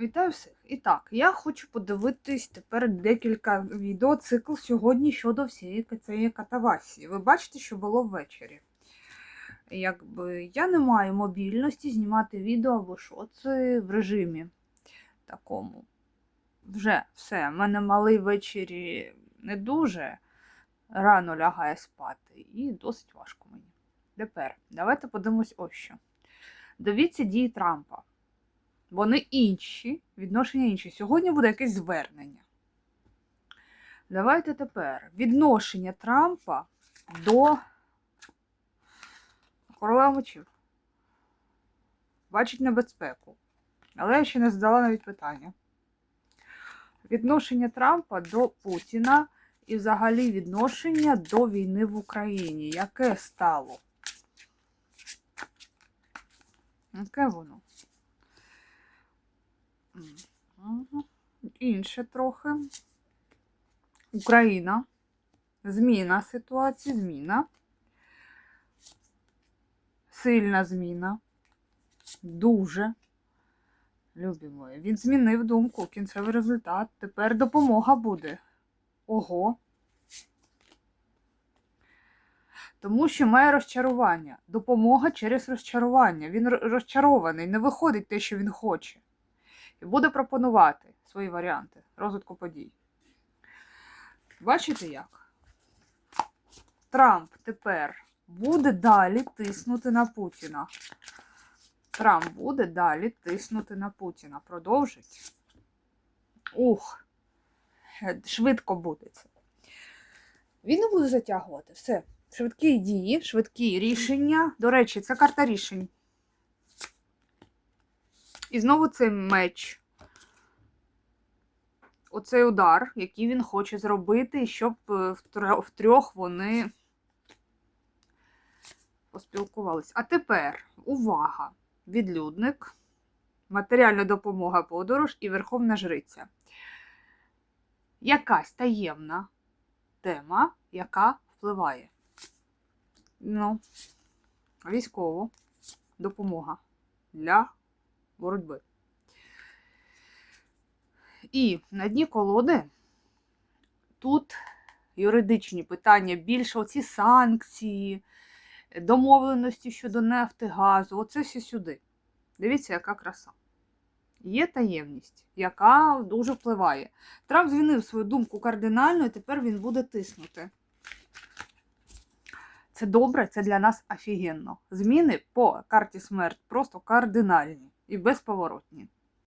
Вітаю всіх. І так, я хочу подивитись тепер декілька відео цикл сьогодні щодо всієї цієї катавасії. Ви бачите, що було ввечері. Якби я не маю мобільності знімати відео або що це в режимі такому. Вже все. У мене малий ввечері не дуже рано лягає спати, і досить важко мені. Тепер давайте подивимось ось що. Дивіться дії Трампа. Вони інші, відношення інші. Сьогодні буде якесь звернення. Давайте тепер відношення Трампа до короля мечів. Бачить небезпеку. Але я ще не задала навіть питання. Відношення Трампа до Путіна і взагалі відношення до війни в Україні. Яке стало? Яке воно? Інше трохи. Україна. Зміна ситуації, зміна. Сильна зміна. Дуже. Любі мої. Він змінив думку, кінцевий результат. Тепер допомога буде. Ого. Тому що має розчарування. Допомога через розчарування. Він розчарований, не виходить те, що він хоче. І буде пропонувати свої варіанти розвитку подій. Бачите як? Трамп тепер буде далі тиснути на Путіна. Трамп буде далі тиснути на Путіна. Продовжить. Ух, швидко буде це. Він не буде затягувати. Все. Швидкі дії, швидкі рішення. До речі, це карта рішень. І знову цей меч. Оцей удар, який він хоче зробити, щоб е, втрьох вони поспілкувались. А тепер увага! Відлюдник, матеріальна допомога подорож і Верховна Жриця. Якась таємна тема, яка впливає. Ну, військово допомога для боротьби. І на дні колоди тут юридичні питання, більше оці санкції, домовленості щодо нефти, газу, оце все сюди. Дивіться, яка краса. Є таємність, яка дуже впливає. Трамп змінив свою думку кардинально, і тепер він буде тиснути. Це добре, це для нас офігенно. Зміни по карті смерть просто кардинальні і безповоротні.